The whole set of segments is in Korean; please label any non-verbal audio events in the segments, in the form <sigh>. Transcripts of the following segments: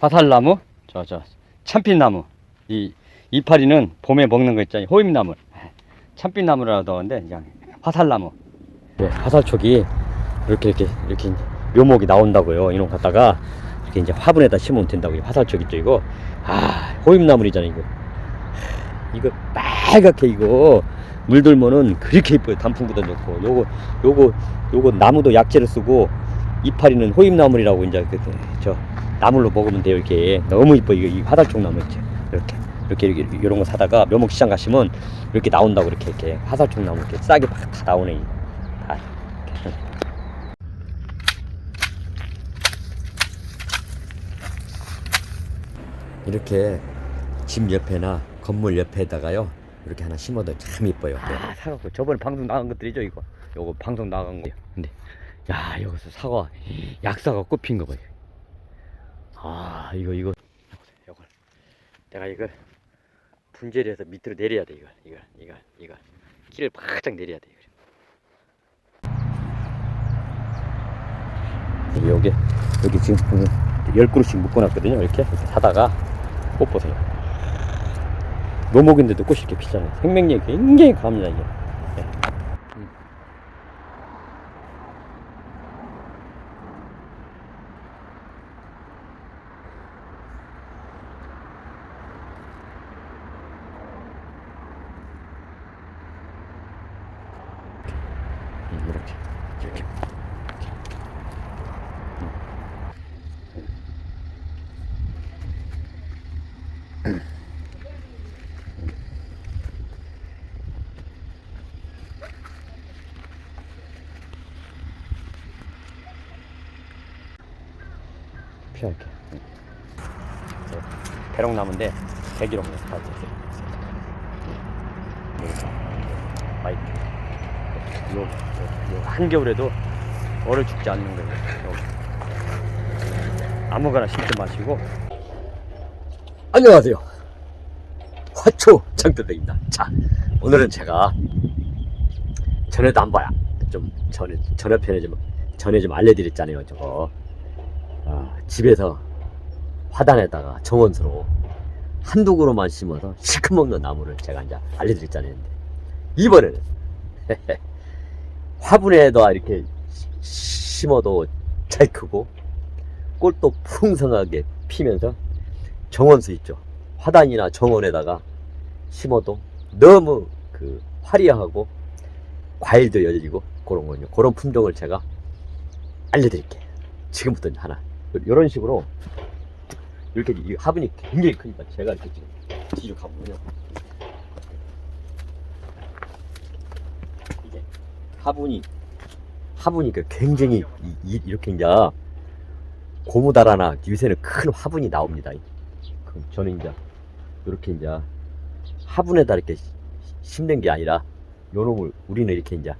화살나무, 저, 저, 참빛나무. 이, 이파리는 봄에 먹는 거 있잖아요. 호임나무. 참빛나무라도 하는데, 그냥 화살나무. 네, 화살촉이 이렇게, 이렇게, 이렇게 묘목이 나온다고요. 이놈 갖다가 이렇게 이제 화분에다 심으면 된다고요. 화살촉 있죠, 이거. 아, 호임나물이잖아요, 이거. 이거 빨갛게 이거 물들면은 그렇게 이뻐요. 단풍보다 좋고. 요거, 요거, 요거 나무도 약재를 쓰고 이파리는 호임나물이라고 이제 그, 저 나물로 먹으면 돼요 이렇게 너무 이뻐 이거 이 화살촉 나무 있지 이렇게 이렇게 이렇게 이런 거 사다가 묘목 시장 가시면 이렇게 나온다고 이렇게 이렇게 화살촉 나무 이렇게 싸게 막다 나오네 이거. 다 이렇게. 이렇게 집 옆에나 건물 옆에다가요 이렇게 하나 심어도 참 이뻐요. 아, 사과 저번에 방송 나간 것들이죠 이거. 요거 방송 나간 거요. 근데 야 여기서 사과 약사가 꽃핀 거 봐요. 아 이거 이거 이걸 내가 이걸 분재를 해서 밑으로 내려야 돼 이걸 이걸 이걸 이걸 키를 바짝 내려야 돼 이걸. 여기 여기 지금 보면 열 그루씩 묶어놨거든요 이렇게, 이렇게 사다가 꽃 보세요. 묘목인데도 꽃이 이렇게 피잖아요. 생명력이 굉장히 강합니다 이게. 음, 이렇게 이렇게 피할게. 네, 배롱나무인데 그냥 다 됐어요. 이렇게 마이크. 요, 요, 요 한겨울에도 얼어 죽지 않는 거예요. 요. 아무거나 심지 마시고. 안녕하세요. 화초 장대백입니다. 자, 오늘은 제가 전에도 안 봐야 좀 전에 전에 편에 좀 전에 좀 알려드렸잖아요. 저거 아, 집에서 화단에다가 정원수로 한두 그루만 심어서 시커먹는 나무를 제가 이제 알려드렸잖아요. 이번에는 <laughs> 화분에다 이렇게 시- 심어도 잘 크고 꽃도 풍성하게 피면서 정원수 있죠. 화단이나 정원에다가 심어도 너무 그 화려하고 과일도 열리고 그런 거요. 그런 품종을 제가 알려드릴게요. 지금부터 하나 이런 식으로 이렇게 이 화분이 굉장히 크니까 제가 이렇게 지금 뒤로 가보면요 이게 화분이 화분이 그 굉장히 이, 렇게 이제 고무다라나 요새는 큰 화분이 나옵니다. 저는 이제 이렇게 이제 화분에다 이렇게 시- 심는 게 아니라 요놈을 우리는 이렇게 이제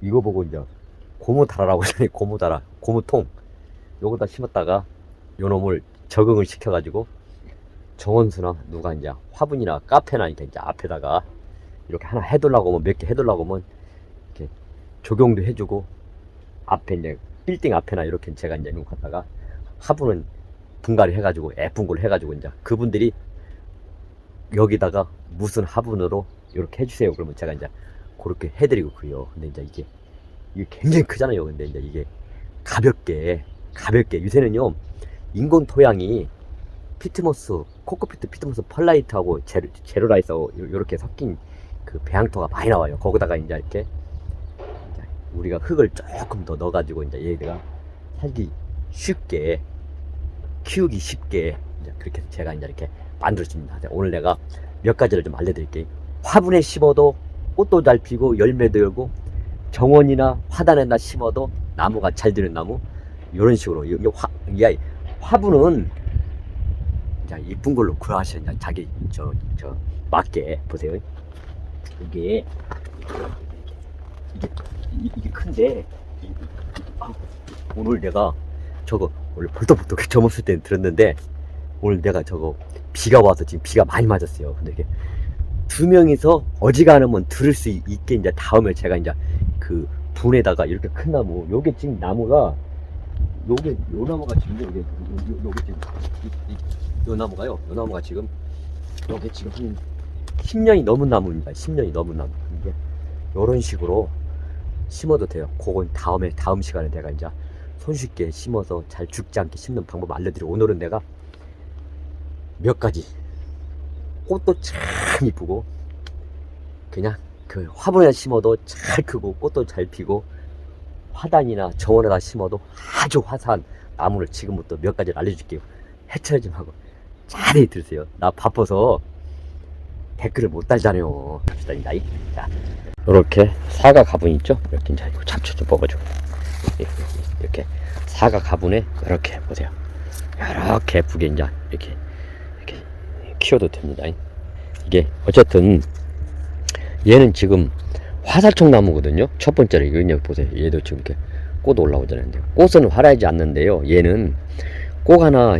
이거, 보고 이제 고무다라라고 하잖아요. <laughs> 고무다라, 고무통. 요거다 심었다가 요놈을 적응을 시켜가지고 정원수나 누가 이제 화분이나 카페나 이렇게 이제 앞에다가 이렇게 하나 해둘라고 하면 몇 개 해둘라고 하면 적용도 해주고 앞에 이제 빌딩 앞에나 이렇게 제가 이제 놓고 갔다가 화분은 분갈이 해가지고 예쁜 걸 해가지고 이제 그분들이 여기다가 무슨 화분으로 이렇게 해주세요. 그러면 제가 이제 그렇게 해드리고 그래요. 근데 이제 이게 이게 굉장히 크잖아요. 근데 이제 이게 가볍게 가볍게 요새는요 인공 토양이 피트모스 코코피트 피트모스 펄라이트하고 제로, 제로라이스하고 이렇게 섞인 그 배양토가 많이 나와요. 거기다가 이제 이렇게 우리가 흙을 조금 더 넣어가지고 이제 얘가 살기 쉽게 키우기 쉽게 이제 그렇게 해서 제가 이제 이렇게 만들어줍니다. 오늘 내가 몇 가지를 좀 알려드릴게요. 화분에 심어도 꽃도 잘 피고 열매도 열고 정원이나 화단에다 심어도 나무가 잘 되는 나무 이런 식으로 이, 이 화, 이 화분은 자 이쁜 걸로 구하셔 야 자기 저저 맞게 보세요 이게 이게 이- 이게 큰데 아, 오늘 내가 저거 원래 벌떡벌떡 <laughs> 점없을 때는 들었는데 오늘 내가 저거 비가 와서 지금 비가 많이 맞았어요 근데 이게 두 명이서 어지간하면 들을 수 있게 이제 다음에 제가 이제 그 분에다가 이렇게 큰 나무 요게 지금 나무가 요게 요 나무가 지금 요게 요, 요, 요게 지금 이, 이, 요 나무가요. 요 나무가 지금 요게 지금 한 10년이 넘은 나무입니다. 10년이 넘은 나무. 이게 요런 식으로 심어도 돼요. 그건 다음에 다음 시간에 내가 이제 손쉽게 심어서 잘 죽지 않게 심는 방법 알려드리고 오늘은 내가 몇 가지 꽃도 참 이쁘고 그냥 그 화분에 심어도 잘 크고 꽃도 잘 피고 화단이나 정원에다 심어도 아주 화사한 나무를 지금부터 몇 가지를 알려줄게요. 해처리 좀 하고 자세히 들으세요. 나 바빠서 댓글을 못 달잖아요. 갑시다, 이나이. 자, 이렇게 사과 가분 있죠? 이렇게 이제 이거 잡초 좀 뽑아줘. 이렇게, 사과 가분에 이렇게 보세요. 이렇게 예쁘게 이제 이렇게 이렇게 키워도 됩니다. 이게 어쨌든 얘는 지금 화살촉 나무거든요. 첫 번째로 이거 보세요. 얘도 지금 이렇게 꽃 올라오잖아요. 꽃은 화려하지 않는데요. 얘는 꽃 하나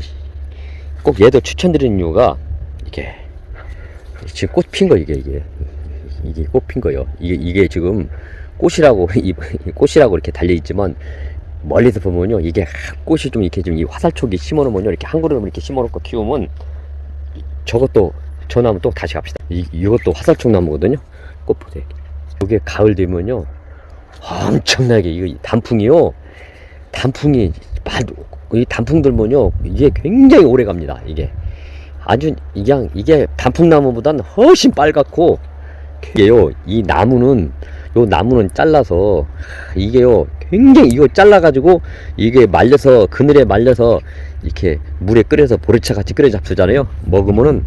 꼭 얘도 추천드리는 이유가 이게 지금 꽃 핀 거 이게 이게 이게 꽃 핀 거요. 이게 이게 지금 꽃이라고 <laughs> 이 꽃이라고 이렇게 달려 있지만 멀리서 보면요 이게 꽃이 좀 이렇게 좀 이 화살촉이 심어놓으면요 이렇게 한 그루를 이렇게 심어놓고 키우면 저것도 저 나무 또 다시 갑시다. 이 이것도 화살촉 나무거든요. 꽃 보세요. 이게 가을 되면요 엄청나게 이거 단풍이요 단풍이 이 단풍 들면요 이게 굉장히 오래 갑니다 이게 아주 그냥 이게 단풍나무보다는 훨씬 빨갛고 이게요 이 나무는 요 나무는 잘라서 이게요 굉장히 이거 잘라 가지고 이게 말려서 그늘에 말려서 이렇게 물에 끓여서 보리차 같이 끓여 잡수잖아요. 먹으면은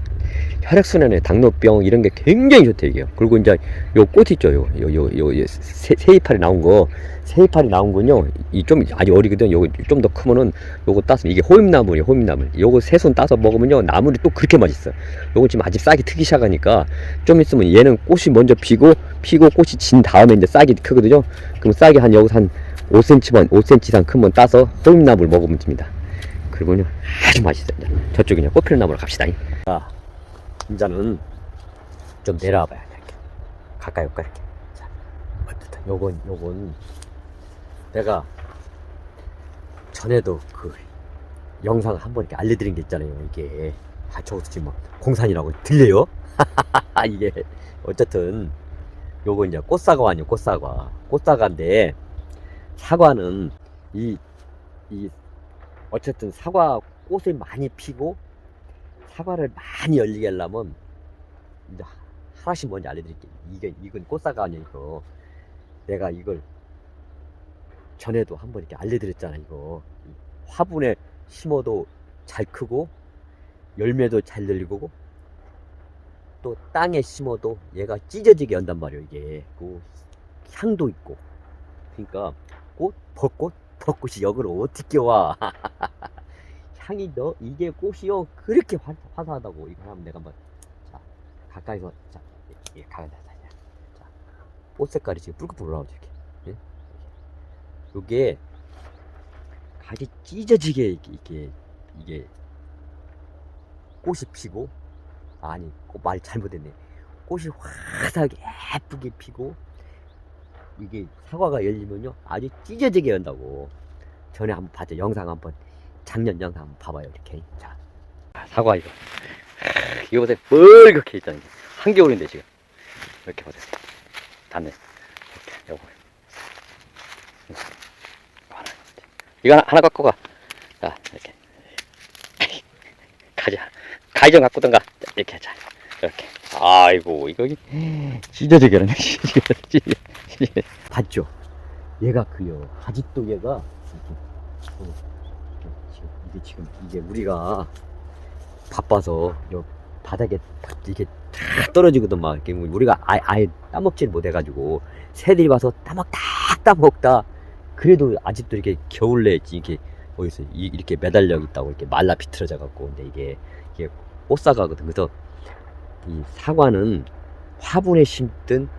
혈액순환에 당뇨병 이런 게 굉장히 좋대 이게요. 그리고 이제 요 꽃 있죠, 요 요 요요 새이파리 나온 거, 새이파리 나온 건요, 이 좀 아직 어리거든. 요거 좀 더 크면은 요거 따서 이게 호임나물이에요, 호임나물. 요거 세 손 따서 먹으면요, 나물이 또 그렇게 맛있어. 요 요거 지금 아직 싹이 트기 시작하니까 좀 있으면 얘는 꽃이 먼저 피고 피고 꽃이 진 다음에 이제 싹이 크거든요. 그럼 싹이 한 여기서 한 5cm만 5cm 이상 크면 따서 호임나물 먹으면 됩니다. 그리고요 아주. 저쪽에 그냥 꽃피는 나무로 갑시다. 자. 이제는 좀 내려와 봐야 돼. 이렇게. 가까이 올까 이렇게. 자, 어쨌든 요건 요건 내가 전에도 그 영상 한 번 이렇게 알려드린 게 있잖아요. 이게 아 저것도 지금 막 공산이라고 들려요? <laughs> 이게 어쨌든 요거 이제 꽃사과 아니에요. 꽃사과. 꽃사과인데 사과는 이 이 어쨌든 사과 꽃을 많이 피고 사과를 많이 열리게 하려면 이제 하나씩 먼저 알려드릴게요. 이게 이건 꽃사과 아니고 내가 이걸 전에도 한번 이렇게 알려드렸잖아 이거. 화분에 심어도 잘 크고 열매도 잘 열리고 또 땅에 심어도 얘가 찢어지게 연단 말이에요 이게. 그 향도 있고. 그러니까 꽃 벚꽃 벚꽃이 여기로 어떻게 와 <laughs> 향이 너 이게 꽃이요. 그렇게 화, 화사하다고 이거 하면 내가 한번 자 가까이서 자 예, 가까이 자꽃 색깔이 지금 붉게 올라오죠 이렇게. 예? 요게 가지 찢어지게 이게 이게, 이게 꽃이 피고 아니 꽃말 잘못했네. 꽃이 화사하게 예쁘게 피고 이게 사과가 열리면요. 아주 찢어지게 연다고. 전에 한번 봤죠. 영상 한번 작년 영상 한번 봐봐요 이렇게. 자. 사과 이거. 이거 보세요. 뻘겋게 있잖아요 한겨울인데 지금. 이렇게 보세요. 닿네 이렇게 요거. 이거. 하나, 하나 갖고 가 자 이렇게. 가자. 가위 좀 갖고 든가. 이렇게 자. 이렇게. 아이고 이거 찢어지게 하네 <laughs> 봤죠? 얘가 그요 아직도 얘가 이렇게. 어, 이게 지금 이게 우리가 바빠서 요 바닥에 딱 이게 다 떨어지거든 막 이렇게 우리가 아예, 아예 따먹지를 못해가지고 새들이 와서 따먹다 따먹다 그래도 아직도 이렇게 겨울내 이게 어디서 이- 이렇게 매달려 있다고 이렇게 말라 비틀어져 갖고 근데 이게 이게 꽃사과거든 그래서 이 사과는 화분에 심든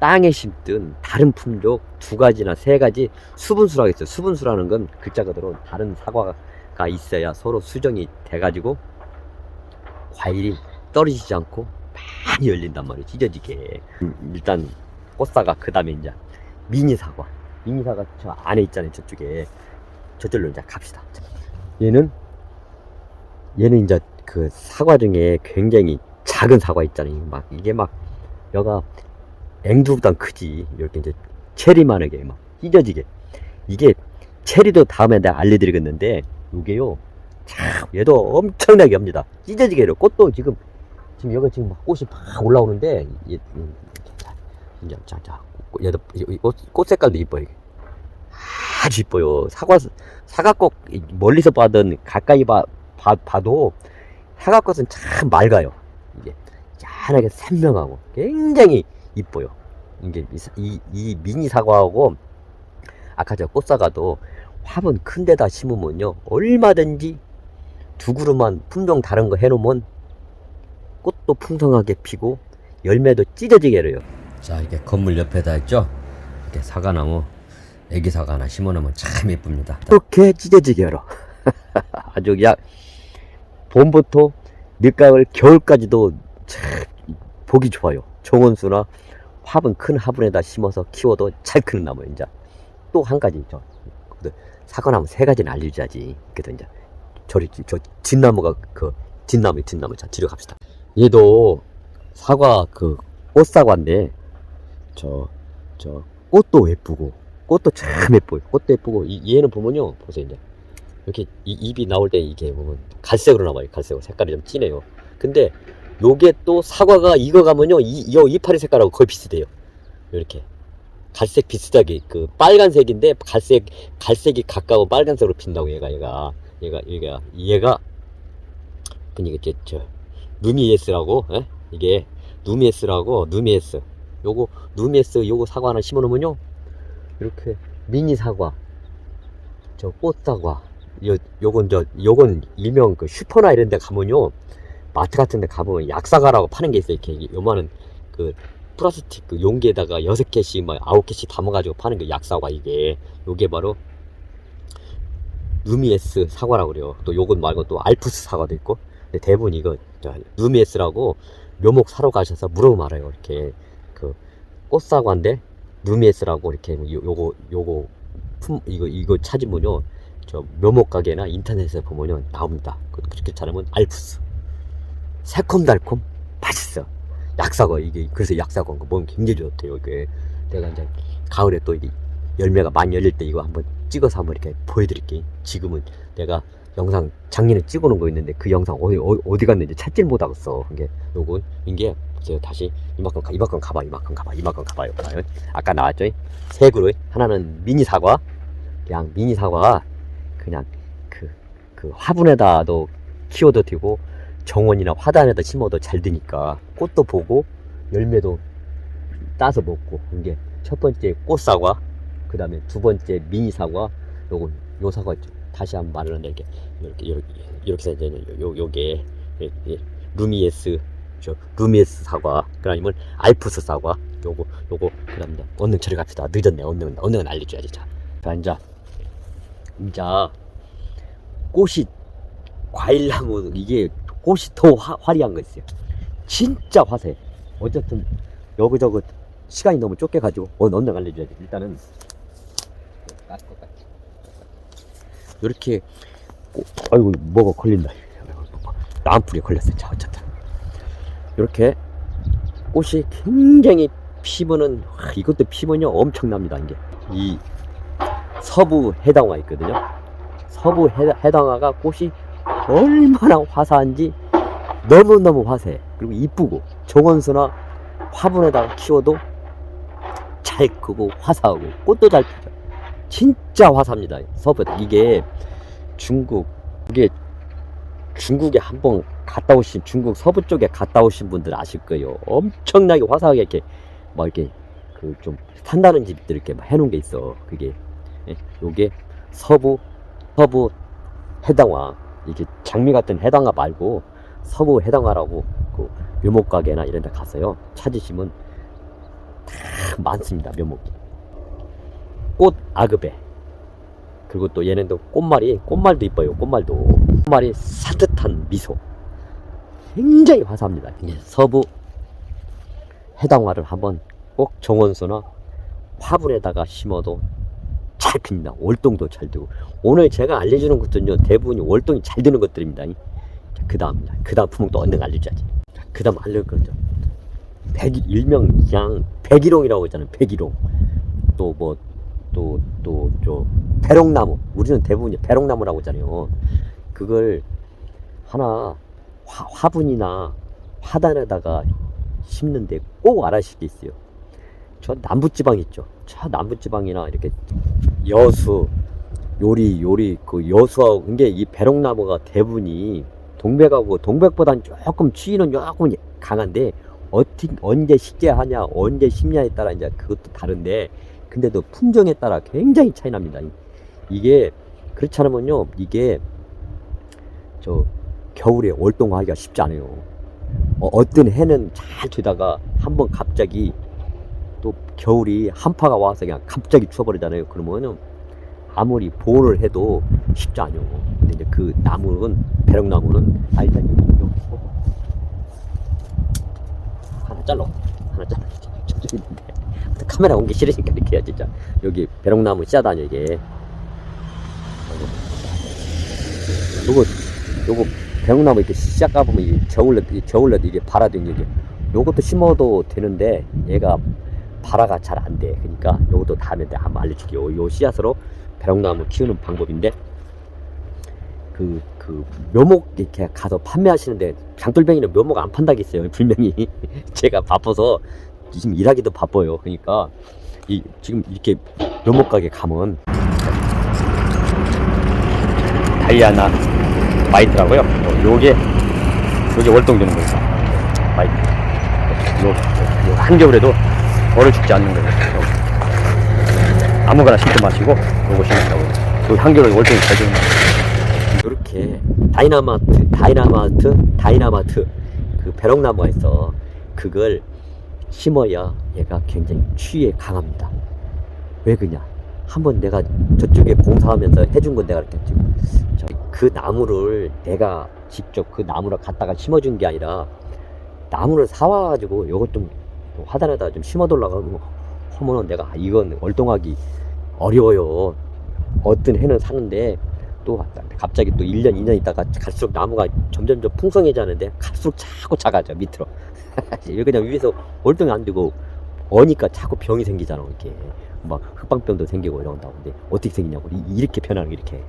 땅에 심든 다른 품종 두 가지나 세 가지 수분수라고 있어요. 수분수라는 건 글자 그대로 다른 사과 가 있어야 서로 수정이 돼가지고 과일이 떨어지지 않고 많이 열린단 말이에요. 찢어지게. 음, 일단 꽃사과 그 다음에 이제 미니 사과. 미니 사과 저 안에 있잖아요. 저쪽에 저절로 이제 갑시다. 얘는 얘는 이제 그 사과 중에 굉장히 작은 사과 있잖아요. 막 이게 막 여가 앵두보단 크지. 이렇게 이제 체리만하게 막 찢어지게. 이게 체리도 다음에 내가 알려드리겠는데 이게요. 참 얘도 엄청나게 옵니다. 찢어지게로 꽃도 지금 지금 여기 지금 막 꽃이 막 올라오는데 얘, 음, 자, 자, 자, 꽃- 얘도 꽃, 꽃 색깔도 이뻐요. 이게. 아주 이뻐요. 사과 사과꽃 멀리서 봐든 가까이 봐, 봐 봐도 사과꽃은 참 맑아요. 이게 짠하게 선명하고 굉장히 이뻐요. 이게 이, 사- 이, 이 미니 사과하고 아까 저 꽃사과도 화분 큰 데다 심으면요 얼마든지 두 그루만 품종 다른 거 해놓으면 꽃도 풍성하게 피고 열매도 찢어지게 해요. 자 이게 건물 옆에다 있죠. 이렇게 사과나무 애기 사과 하나 심어놓으면 참 예쁩니다. 이렇게 찢어지게 하러 <laughs> 아주 그냥 봄부터 늦가을 겨울까지도 참 보기 좋아요. 정원수나 화분 큰 화분에다 심어서 키워도 잘 크는 나무 이제 또한 가지 있죠. 그 사과 나무 세 가지는 알려줘야지. 그래서 이제 저리 저 진나무가 그 진나무 진나무 자 뒤로 갑시다. 얘도 사과 그 꽃사과인데 저 저 꽃도 예쁘고 꽃도 참 예뻐요. 꽃도 예쁘고 이, 얘는 보면요 보세요 이제 이렇게 이, 입이 나올 때 이게 보면 갈색으로 나와요. 갈색으로 색깔이 좀 진해요. 근데 요게 또 사과가 익어가면요 이, 요 이파리 색깔하고 거의 비슷해요. 이렇게 갈색 비슷하게 그 빨간색인데 갈색 갈색이 가까운 빨간색으로 핀다고 얘가 얘가. 얘가 얘가 얘가. 그니까 이게 저 누미에스라고 에? 이게 누미에스라고 누미에스 요거 누미에스 요거 사과 하나 심어놓으면요. 이렇게 미니 사과 저 꽃사과 요 요건 저 요건 일명 그 슈퍼나 이런 데 가면요. 마트 같은 데 가보면 약사과라고 파는 게 있어요. 이렇게 요만한 그 플라스틱 그 용기에다가 여섯 개씩 막 아홉 개씩 담아가지고 파는 게 약사과 이게. 요게 바로 누미에스 사과라고 그래요. 또 요건 말고 또 알프스 사과도 있고. 근데 대부분 이거 저 누미에스라고 묘목 사러 가셔서 물어보면 알아요. 이렇게 그 꽃사과인데 누미에스라고 이렇게 요, 요거 요거 품 이거 이거 찾으면요. 저 묘목 가게나 인터넷에 보면요. 나옵니다. 그- 그렇게 찾으면 알프스. 새콤달콤 맛있어 약사과 이게 그래서 약사과인 거 보면 굉장히 좋대요 이게. 내가 이제 가을에 또 이게 열매가 많이 열릴 때 이거 한번 찍어서 한번 이렇게 보여드릴게. 지금은 내가 영상 작년에 찍어놓은 거 있는데 그 영상 어디 어디, 어디 갔는지 찾질 못하겠어 이게. 요거 이게 제가 다시 이만큼 가, 이만큼 가봐 이만큼 가봐 이만큼 가봐요. 봐요. 아까 나왔죠? 세 그루 하나는 미니 사과 그냥 미니 사과 그냥 그, 그 화분에다도 키워도 되고 정원이나 화단에다 심어도 잘 되니까 꽃도 보고 열매도 따서 먹고 이게 첫 번째 꽃사과 그 다음에 두 번째 미니 사과 요건 요 사과 있죠 다시 한번 말을 하는데 이렇게 이렇게 이렇게 이렇게 해서 이제 요 요게 예, 예, 루미에스 저 루미에스 사과 그다음에 알프스 사과 요거 요거 그다음에 언능 처리 갑시다. 늦었네. 언능 언능은 알려줘야지. 자, 자 이제 이제 꽃이 과일나무 이게 꽃이 더 화, 화려한 거 있어요. 진짜 화사해. 어쨌든 여기저기 시간이 너무 쫓겨 가지고 어, 언능 알려줘야 돼. 일단은 이렇게 꽃- 아이고 뭐가 걸린다. 나무풀이 걸렸어 자 어쨌든. 이렇게 꽃이 굉장히 와, 이것도 피면요 엄청납니다 이게. 이 서부 해당화 있거든요. 서부 해, 해당화가 꽃이 얼마나 화사한지 너무너무 화사해. 그리고 이쁘고 정원수나 화분에다가 키워도 잘 크고 화사하고 꽃도 잘 피죠. 진짜 화사합니다 서부 이게 중국 이게 중국에 한번 갔다 오신 중국 서부 쪽에 갔다 오신 분들 아실 거예요. 엄청나게 화사하게 이렇게 막 이렇게 그 좀 산다는 집들 이렇게 막 해놓은 게 있어. 그게. 예, 요게 서부 서부 해당화 이게 장미 같은 해당화 말고 서부 해당화라고 그 묘목 가게나 이런 데 가서요. 찾으시면 다 많습니다 묘목이. 꽃 아그베 그리고 또 얘네도 꽃말이 꽃말도 이뻐요 꽃말도. 꽃말이 산뜻한 미소. 굉장히 화사합니다. 이게 서부 해당화를 한번 꼭 정원수나 화분에다가 심어도 잘잘 큽니다. 월동도 잘 되고 오늘 제가 알려주는 것들은요 대부분이 월동이 잘 되는 것들입니다. 그 다음입니다. 그 다음 품목 또 언젠가 알려줘야지. 그 다음 알려줄 거죠. 백 일명 그냥 백일홍이라고 했잖아요. 백일홍. 또 뭐 또 또 저 배롱나무. 우리는 대부분 배롱나무라고 했잖아요. 그걸 하나 화, 화분이나 화단에다가 심는데 꼭 알아실 게 있어요. 저 남부지방 있죠. 저 남부지방이나 이렇게 여수, 요리, 요리, 그 여수하고, 근데 이 배롱나무가 대부분이 동백하고, 동백보단 조금 추위는 조금 강한데, 어떻게, 언제 식재하냐, 언제 심냐에 따라 이제 그것도 다른데, 근데도 품종에 따라 굉장히 차이 납니다. 이게, 그렇지 않으면요, 이게, 저, 겨울에 월동하기가 쉽지 않아요. 어, 어떤 해는 잘 되다가 한번 갑자기 또 겨울이 한파가 와서 그냥 갑자기 추워버리잖아요. 그러면은 아무리 보호를 해도 쉽지 않아요. 근데 이제 그 나무는 배롱나무는 있고. 하나 잘라 하나 잘라 저기 있는데 카메라 온 게 싫으니까 이렇게 해야지 진짜 여기 배롱나무 씨앗아니야 이게 요거 요거 배롱나무 이렇게 씨앗 까보면 이 겨울에 이 겨울에 이게 발아댕기는 게 요것도 심어도 되는데 얘가 발화가 잘 안 돼. 그러니까 요것도 다음에 내가 한번 알려줄게요. 요 씨앗으로 배롱나무 키우는 방법인데 그, 그 묘목 이렇게 가서 판매하시는데 장돌뱅이는 묘목 안 판다고 했어요. 분명히 제가 바빠서 지금 일하기도 바빠요. 그러니까 이 지금 이렇게 묘목 가게 가면 다이아나 마이트라고요. 어, 요게 요게 월동되는 거예요. 마이트. 요, 요 한겨울에도 얼어 죽지 않는 거예요. 요. 아무거나 심지 마시고 요거 심으라고. 요 한겨울에 월동이 잘 되는 거예요. 이렇게 다이나마트, 다이나마트, 다이나마트 그 배롱나무가 있어. 그걸 심어야 얘가 굉장히 추위에 강합니다. 왜 그냐? 한번 내가 저쪽에 봉사하면서 해준 건 내가 저- 그 나무를 내가 직접 그 나무를 갖다가 심어준 게 아니라 나무를 사와가지고 요것 좀 화단에다 좀 심어둘라고 하면은 내가 아, 이건 월동하기 어려워요. 어떤 해는 사는데 또 갑자기 또 1년, 2년 있다가 갈수록 나무가 점점 점 풍성해지는데 갈수록 자꾸 작아져 밑으로. <laughs> 그냥 위에서 월동이 안 되고 어니까 자꾸 병이 생기잖아 이렇게 막 흑방병도 생기고 이런다고 근데 어떻게 생기냐고 이- 이렇게 변하는 게 이렇게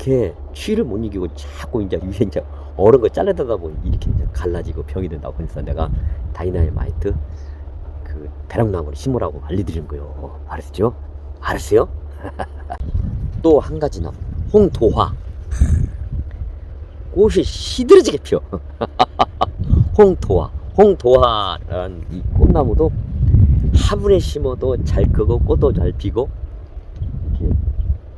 이렇게 추위를 못 이기고 자꾸 이제 위에 이제 얼은 거 잘라다가 보면 이렇게 이제 갈라지고 병이 된다고 그래서 내가 다이나마이트 그 배락나무를 심으라고 알려드리는 거예요. 알았죠? 알았어요? <laughs> 또 한 가지 나무 홍도화 꽃이 시들어지게 피어 <laughs> 홍도화 홍도화라는 이 꽃나무도 화분에 심어도 잘 크고 꽃도 잘 피고 이렇게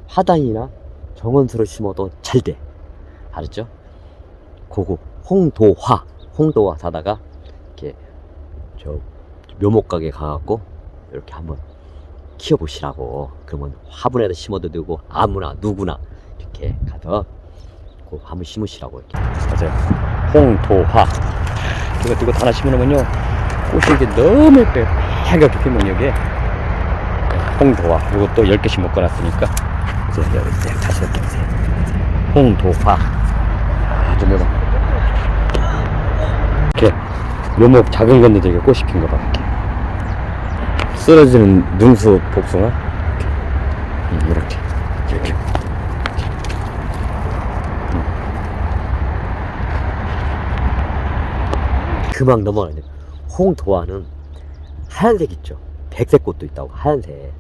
화단이나 정원수로 심어도 잘 돼. 알았죠? 그거 홍도화, 홍도화 사다가 이렇게 저 묘목 가게 가갖고 이렇게 한번 키워보시라고. 그러면 화분에다 심어도 되고 아무나 누구나 이렇게 가서 그 한번 심으시라고 이렇게. 맞아요. 홍도화. 이거 이거 하나 심으면요 꽃이 이게 너무 예뻐요. 빨갛게 피면 여기에 홍도화. 이것도 10개씩 묶어놨으니까 이제 여기 이제 다시 이렇게 보세요. 홍도화 아주 매워. 이렇게 묘목 작은 건데 되게 꽃이 핀거 봐. 이렇게 쓰러지는 능수 복숭아 이렇게 이렇게 이렇게. 금방 넘어가야 돼. 홍도화는 하얀색 있죠. 백색 꽃도 있다고 하얀색,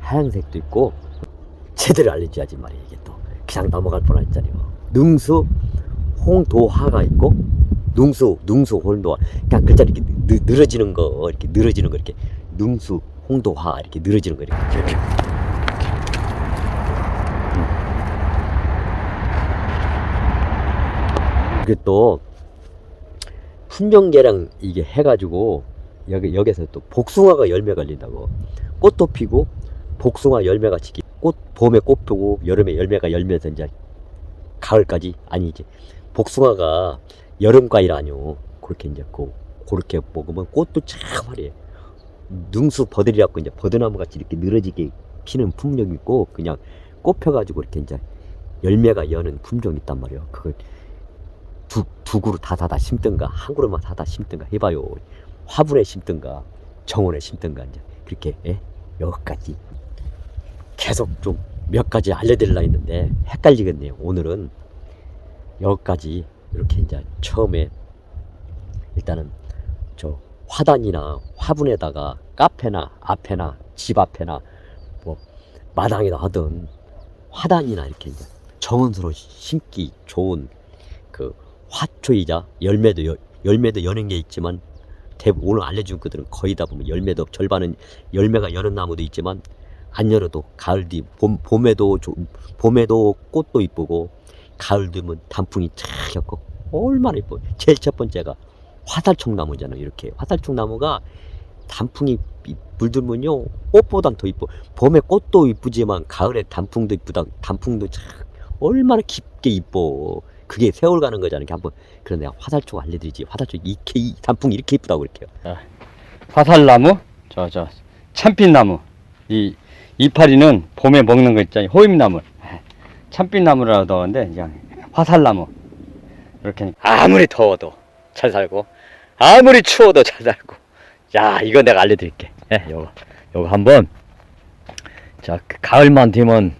하얀색도 있고 제대로 알려줘야지 말이야 이게 또 그냥 넘어갈 뻔했잖아요. 능수 홍도화가 있고 능수 능수 홍도화 그냥 그 글자 이렇게 늘, 어지는거 이렇게 늘어지는 거 이렇게 능수 홍도화 이렇게 늘어지는 거 이렇게. 이렇게. 음. 그게 또 순정계랑 이게 해가지고 여기 여기서 또 복숭아가 열매 걸린다고 꽃도 피고 복숭아 열매가 지기 꽃 봄에 꽃 피고 여름에 열매가 열면서 이제 가을까지 아니지 복숭아가 여름 과일 아니오. 그렇게 이제 그 그렇게 먹으면 꽃도 참 화려해. 능수 버들이라고 이제 버드나무 같이 이렇게 늘어지게 피는 품종이 있고 그냥 꽃 펴가지고 이렇게 이제 열매가 여는 품종이 있단 말이에요 그걸 두, 두 그루 다 다다 심든가 한 그루만 다다 심든가 해봐요. 화분에 심든가 정원에 심든가 이제 그렇게 예? 여기까지 계속 좀 몇 가지 알려드리려 했는데 헷갈리겠네요. 오늘은 여기까지 이렇게 이제 처음에 일단은 저 화단이나 화분에다가 카페나 앞에나 집 앞에나 뭐 마당에다 하든 화단이나 이렇게 이제 정원으로 심기 좋은 그 화초이자 열매도 여, 열매도 여는 게 있지만 대부분 오늘 알려준 것들은 거의 다 보면 열매도 절반은 열매가 여는 나무도 있지만 안 열어도 가을 뒤 봄, 봄에도 조- 봄에도 꽃도 이쁘고 가을 되면 단풍이 쫙 였고 얼마나 이뻐. 제일 첫 번째가 화살촉 나무잖아요 이렇게. 화살촉 나무가 단풍이 이- 물들면요 꽃보단 더 이뻐. 봄에 꽃도 이쁘지만 가을에 단풍도 이쁘다 단풍도 참 얼마나 깊게 이뻐. 그게 세월 가는 거잖아요 한번. 그런 내가 화살촉 알려드리지 화살촉 이렇게 이 단풍이 이렇게 이쁘다고 그럴게요. 화살나무, 저, 저, 참빛나무. 이, 이파리는 봄에 먹는 거 있잖아요. 호임나무. 참빛나무라고 하는데, 그냥 화살나무. 이렇게. 아무리 더워도 잘 살고, 아무리 추워도 잘 살고. 야, 이거 내가 알려드릴게. 예, 요거, 요거 한번. 자, 그 가을만 되면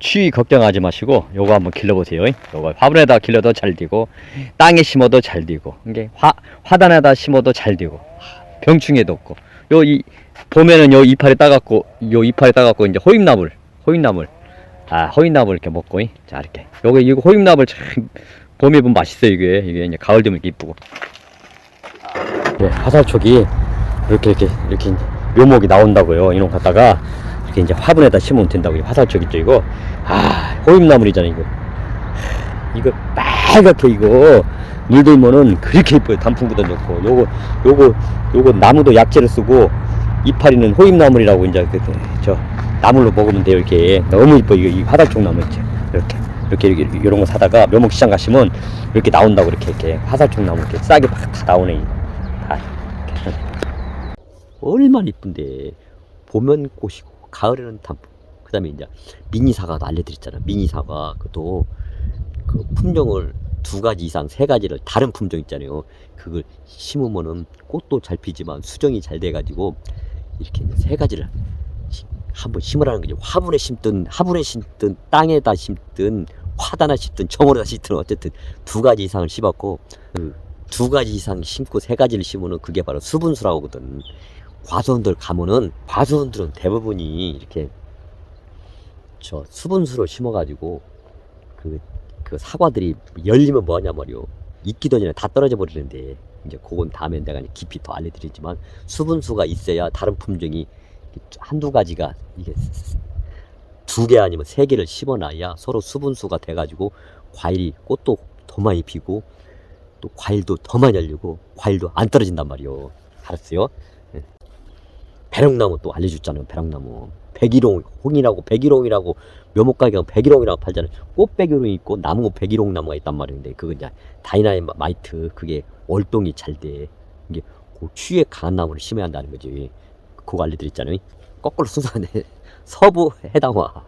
추위 걱정하지 마시고, 요거 한번 길러보세요. 요거 화분에다 길러도 잘 되고, 땅에 심어도 잘 되고, 이게 화, 화단에다 심어도 잘 되고, 병충해도 없고 요 이 봄에는 요 이파리 따갖고 요 이파리 따갖고 이제 호입나물 호입나물. 아 호입나물 이렇게 먹고 이. 자 이렇게. 요거 이거 호입나물 참 봄에 보면 맛있어 이게. 이게 이제 가을 되면 이쁘고. 네 화살촉이 이렇게 이렇게 이렇게 묘목이 나온다고요 이놈 갖다가 이렇게 이제 화분에다 심으면 된다고 이 화살촉 있죠 이거. 아 호입나물이잖아 이거. 하, 이거 빨갛게 이거 물들면은 그렇게 이뻐요 단풍보다 좋고. 요거 요거 요거 나무도 약재를 쓰고 이파리는 호입나물이라고 이제 그, 그, 저 나물로 먹으면 돼요 이렇게. 너무 이뻐 이거 이 화살촉 나무 있지. 이렇게. 이렇게 이렇게 이런 거 사다가 묘목 시장 가시면 이렇게 나온다고 이렇게 이렇게 화살촉 나무 이렇게 싸게 막다 나오네 다 이렇게. 얼마나 이쁜데. 봄엔 꽃이고 가을에는 단풍 그다음에 이제 미니 사과도 알려드렸잖아. 미니 사과 그것도 그 품종을 두 가지 이상 세 가지를 다른 품종 있잖아요. 그걸 심으면은 꽃도 잘 피지만 수정이 잘 돼가지고 이렇게 세 가지를 시- 한번 심으라는 거죠. 화분에 심든 화분에 심든 땅에다 심든 화단에 심든 정원에다 심든 어쨌든 두 가지 이상을 심었고 그 두 가지 이상 심고 세 가지를 심으면 그게 바로 수분수라고 하거든. 과수원들 가면은 과수원들은 대부분이 이렇게 저 수분수로 심어가지고 그 그 사과들이 열리면 뭐하냐 말이오. 익기도 전에 다 떨어져 버리는데 이제 그건 다음에 내가 깊이 더 알려드리지만 수분수가 있어야 다른 품종이 한두 가지가 이게 두 개 아니면 세 개를 심어놔야 서로 수분수가 돼가지고 과일이 꽃도 더 많이 피고 또 과일도 더 많이 열리고 과일도 안 떨어진단 말이오. 알았어요? 예. 배롱나무 또 알려줬잖아요. 배롱나무. 백일홍, 홍이라고 백일홍이라고 묘목 가격은 백일홍이라고 팔잖아요. 꽃 백일홍이 있고 나무 백일홍 나무가 있단 말인데 그거 이제 다이나마이트 그게 월동이 잘 돼. 이게 그 추위에 강한 나무를 심어야 한다는 거지. 그거 알려드렸잖아요. 거꾸로 순서네. <laughs> 서부 해당화.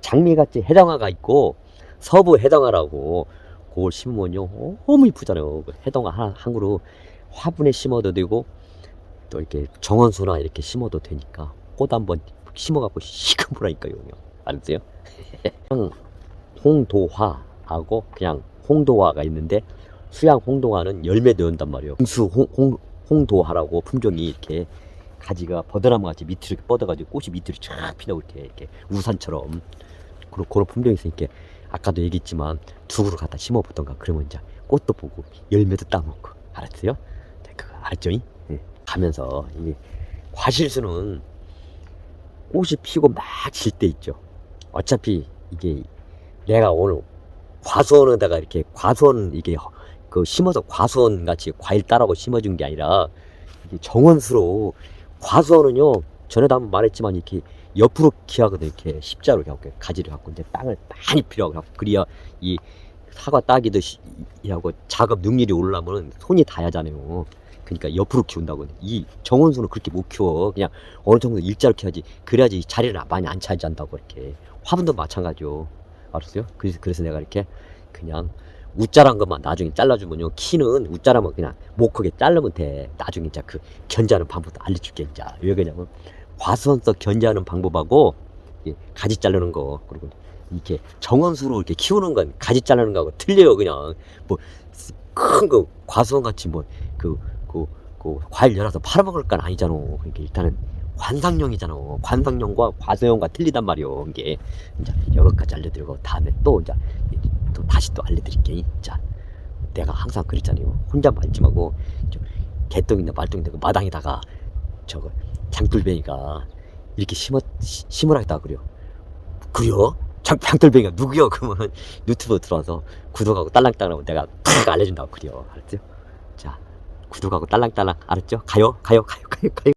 장미같이 해당화가 있고 서부 해당화라고 그걸 심으면요 너무 이쁘잖아요. 그 해당화 한, 한 그루 화분에 심어도 되고 또 이렇게 정원수나 이렇게 심어도 되니까 꽃 한번 심어갖고 시커멓라니까요. 알았어요? 그냥 홍도화하고 그냥 홍도화가 있는데 수양 홍도화는 열매도 연단 말이에요. 홍수 홍, 홍, 홍도화라고 품종이 이렇게 가지가 버드나무 같이 밑으로 이렇게 뻗어가지고 꽃이 밑으로 쫙 피나고 이렇게 이렇게 우산처럼 그런 그런 품종이 있으니까 아까도 얘기했지만 두 그루 갖다 심어보던가 그러면 이제 꽃도 보고 열매도 따먹고 알았어요? 네, 그거 알았죠? 예. 가면서 이 과실수는 꽃이 피고 막 질 때 있죠. 어차피 이게 내가 오늘 과수원에다가 이렇게 과수원 이게 그 심어서 과수원 같이 과일 따라고 심어준 게 아니라 이게 정원수로 과수원은요 전에도 한번 말했지만 이렇게 옆으로 키하거든 이렇게 십자로 이렇게 가지를 갖고 이제 땅을 많이 필요하고 그래야 이 사과 따기도 시- 하고 작업 능률이 올라면 손이 닿아잖아요. 그러니까 옆으로 키운다고. 이 정원수는 그렇게 못 키워. 그냥 어느 정도 일자로 키워야지. 그래야지 자리를 많이 안 차지한다고 이렇게. 화분도 마찬가지요. 알았어요? 그래서 그래서 내가 이렇게 그냥 우짜란 것만 나중에 잘라주면요. 키는 우짜라면 그냥 못 크게 자르면 돼. 나중에 이제 그 견제하는 방법도 알려줄게. 이제 왜 그러냐면 과수원서 견제하는 방법하고 이 가지 자르는 거 그리고 이렇게 정원수로 이렇게 키우는 건 가지 자르는 거하고 틀려요. 그냥 뭐 큰 거 과수원 같이 뭐 그 그 그 과일 열어서 팔아먹을 건 아니잖아. 그러니까 일단은 관상용이잖아. 관상용과 과수용과 틀리단 말이요. 이게 이제 여기까지 알려드리고 다음에 또 이제 또 다시 또 알려드릴게. 자, 내가 항상 그랬잖아요. 혼자 말지 말고 저 개똥이나 말똥인데 그 마당에다가 저거 장돌뱅이가 이렇게 심어 시- 심으라 했다 그래요. 그래요? 장, 장돌뱅이가 누구요? 그러면 유튜브 들어와서 구독하고 딸랑딸랑하고 내가 탁 알려준다고 그래요. 알았죠? 자, 구독하고 딸랑딸랑 알았죠? 가요, 가요, 가요, 가요, 가요.